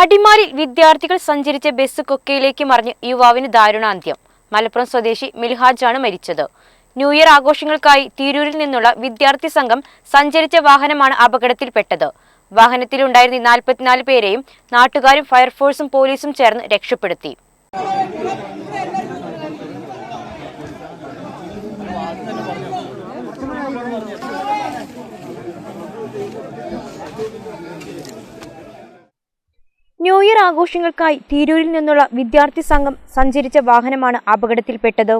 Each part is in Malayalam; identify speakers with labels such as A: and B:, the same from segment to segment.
A: അടിമാലിൽ വിദ്യാർത്ഥികൾ സഞ്ചരിച്ച ബസ് കൊക്കയിലേക്ക് മറിഞ്ഞ് യുവാവിന് ദാരുണാന്ത്യം. മലപ്പുറം സ്വദേശി മിൽഹാജാണ് മരിച്ചത്. ന്യൂ ഇയർ ആഘോഷങ്ങൾക്കായി തിരൂരിൽ നിന്നുള്ള വിദ്യാർത്ഥി സംഘം സഞ്ചരിച്ച വാഹനമാണ് അപകടത്തിൽപ്പെട്ടത്. വാഹനത്തിലുണ്ടായിരുന്ന നാൽപ്പത്തിനാല് പേരെയും നാട്ടുകാരും ഫയർഫോഴ്സും പോലീസും ചേർന്ന് രക്ഷപ്പെടുത്തി. ന്യൂ ഇയർ ആഘോഷങ്ങൾക്കായി തിരൂരിൽ നിന്നുള്ള വിദ്യാർത്ഥി സംഘം സഞ്ചരിച്ച വാഹനമാണ് അപകടത്തിൽപ്പെട്ടത്.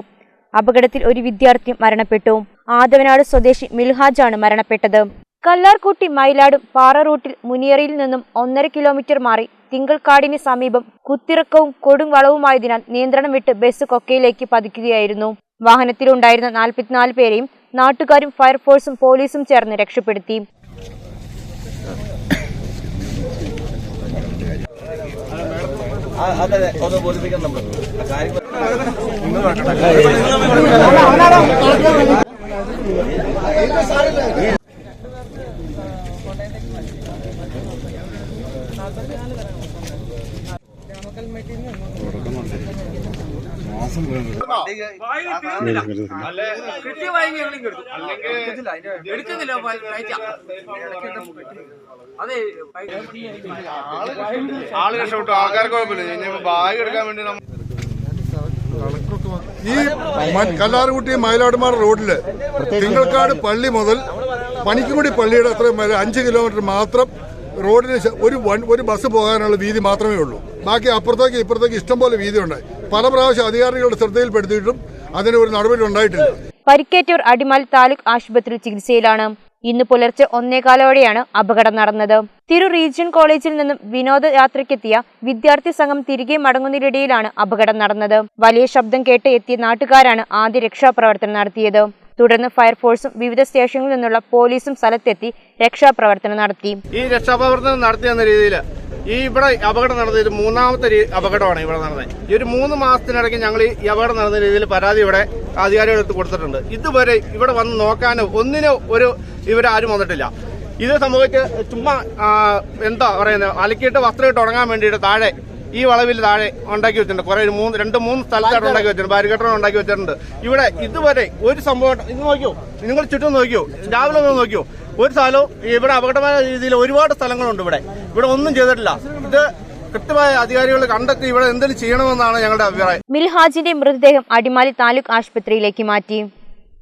A: അപകടത്തിൽ ഒരു വിദ്യാർത്ഥി മരണപ്പെട്ടു. ആദവനാട് സ്വദേശി മിൽഹാജാണ് മരണപ്പെട്ടത്. കല്ലാർകുട്ടി മയിലാടും പാറ റൂട്ടിൽ മുനിയറയിൽ നിന്നും ഒന്നര കിലോമീറ്റർ മാറി തിങ്കൾക്കാടിന് സമീപം കുത്തിറക്കവും കൊടും വളവുമായതിനാൽ നിയന്ത്രണം വിട്ട് ബസ് കൊക്കയിലേക്ക് പതിക്കുകയായിരുന്നു. വാഹനത്തിലുണ്ടായിരുന്ന നാൽപ്പത്തിനാല് പേരെയും നാട്ടുകാരും ഫയർഫോഴ്സും പോലീസും ചേർന്ന് രക്ഷപ്പെടുത്തി.
B: അതെ ഒന്ന് ബോധിപ്പിക്കാം നമ്മൾ ആ കാര്യം
C: എടുക്കുന്നില്ല അതെ
D: ആൾ രക്ഷപ്പെട്ടു ആൾക്കാർക്ക് കുഴപ്പമില്ല ബാഗ് എടുക്കാൻ വേണ്ടി നമ്മ
E: ഈ കല്ലാറുകുട്ടി മയിലാടുമാർ റോഡിൽ തിങ്കൾക്കാട് പള്ളി മുതൽ പണിക്കുമുടി പള്ളിയുടെ അത്രയും വരെ അഞ്ച് കിലോമീറ്റർ മാത്രം റോഡിന് ഒരു ഒരു ബസ് പോകാനുള്ള വീതി മാത്രമേ ഉള്ളൂ. ബാക്കി അപ്പുറത്തേക്ക് ഇപ്പുറത്തേക്ക് ഇഷ്ടംപോലെ വീതി ഉണ്ടായി പല പ്രാവശ്യം അധികാരികളുടെ ശ്രദ്ധയിൽപ്പെടുത്തിയിട്ടും അതിന് ഒരു നടപടി ഉണ്ടായിട്ടില്ല.
A: പരിക്കേറ്റവർ അടിമാലി താലൂക്ക് ആശുപത്രി ചികിത്സയിലാണ്. ഇന്ന് പുലർച്ചെ ഒന്നേകാലോടെയാണ് അപകടം നടന്നത്. തിരു റീജിയൻ കോളേജിൽ നിന്നും വിനോദയാത്രയ്ക്കെത്തിയ വിദ്യാർത്ഥി സംഘം തിരികെ മടങ്ങുന്നതിനിടയിലാണ് അപകടം നടന്നത്. വലിയ ശബ്ദം കേട്ട് എത്തിയ നാട്ടുകാരാണ് ആദ്യ രക്ഷാപ്രവർത്തനം നടത്തിയത്. തുടർന്ന് ഫയർഫോഴ്സും വിവിധ സ്റ്റേഷനുകളിൽ നിന്നുള്ള പോലീസും സ്ഥലത്തെത്തി രക്ഷാപ്രവർത്തനം നടത്തി.
D: ഈ രക്ഷാപ്രവർത്തനം നടത്തിയെന്ന രീതിയിൽ ഈ ഇവിടെ അപകടം നടന്നത് ഇത് മൂന്നാമത്തെ അപകടമാണ് ഇവിടെ നടന്നത്. ഈ ഒരു മൂന്ന് മാസത്തിനിടയ്ക്ക് ഞങ്ങൾ ഈ അപകടം നടന്ന രീതിയിൽ പരാതി ഇവിടെ അധികാരികളെടുത്ത് കൊടുത്തിട്ടുണ്ട്. ഇതുവരെ ഇവിടെ വന്ന് നോക്കാനോ ഒന്നിനോ ഒരു ഇവരാരും വന്നിട്ടില്ല. ഇത് സംഭവിച്ച് ചുമ്മാ എന്താ പറയുന്നത്? അലക്കിയിട്ട് വസ്ത്രം ഇട്ട് വേണ്ടിയിട്ട് താഴെ ഈ വളവിൽ താഴെ ഉണ്ടാക്കി വെച്ചിട്ടുണ്ട്. കുറെ മൂന്ന് രണ്ട് മൂന്ന് സ്ഥലത്തായിട്ട് ഉണ്ടാക്കി വെച്ചിട്ടുണ്ട്. ബാരിക്കേട്ടർ ഉണ്ടാക്കി വെച്ചിട്ടുണ്ട്. ഇവിടെ ഇതുവരെ ഒരു സംഭവം ഇത് നോക്കിയോ? നിങ്ങൾ ചുറ്റും നോക്കിയോ? രാവിലെ ഒന്ന് നോക്കിയോ? ഒരു സ്ഥലവും ഇവിടെ അപകടമായ രീതിയിൽ ഒരുപാട് സ്ഥലങ്ങളുണ്ട് ഇവിടെ. ഇവിടെ ഒന്നും ചെയ്തിട്ടില്ല. ഇത് കൃത്യമായ അധികാരികൾ കണ്ടെത്തി ഇവിടെ എന്തെങ്കിലും ചെയ്യണമെന്നാണ് ഞങ്ങളുടെ അഭിപ്രായം.
A: മിൽഹാജിന്റെ മൃതദേഹം അടിമാലി താലൂക്ക് ആശുപത്രിയിലേക്ക് മാറ്റി.